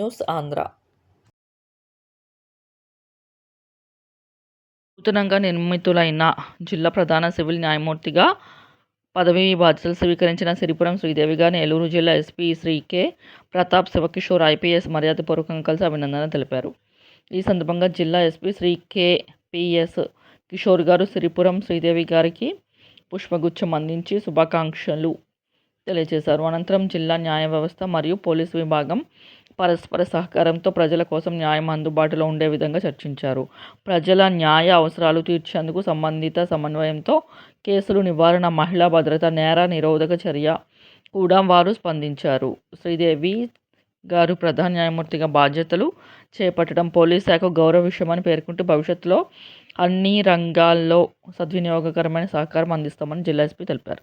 News Andhra నూతనంగా నిర్మితులైన జిల్లా ప్రధాన సివిల్ న్యాయమూర్తిగా పదవీ బాధ్యతలు స్వీకరించిన సిరిపురం శ్రీదేవి గారిని ఏలూరు జిల్లా SP Sri K. Pratap Shivakishore IPS మర్యాదపూర్వకంగా కలిసి అభినందన తెలిపారు. ఈ సందర్భంగా జిల్లా SP Sri K. PS Kishore గారు సిరిపురం శ్రీదేవి గారికి పుష్పగుచ్ఛం అందించి శుభాకాంక్షలు తెలియజేశారు. అనంతరం జిల్లా న్యాయ వ్యవస్థ మరియు పోలీసు విభాగం పరస్పర సహకారంతో ప్రజల కోసం న్యాయం అందుబాటులో ఉండే విధంగా చర్చించారు. ప్రజల న్యాయ అవసరాలు తీర్చేందుకు సంబంధిత సమన్వయంతో కేసులు నివారణ, మహిళా భద్రత, నేర నిరోధక చర్య కూడా వారు స్పందించారు. శ్రీదేవి గారు ప్రధాన న్యాయమూర్తిగా బాధ్యతలు చేపట్టడం పోలీస్ శాఖ గౌరవ విషయమని పేర్కొంటూ భవిష్యత్తులో అన్ని రంగాల్లో సద్వినియోగకరమైన సహకారం అందిస్తామని జిల్లా ఎస్పీ తెలిపారు.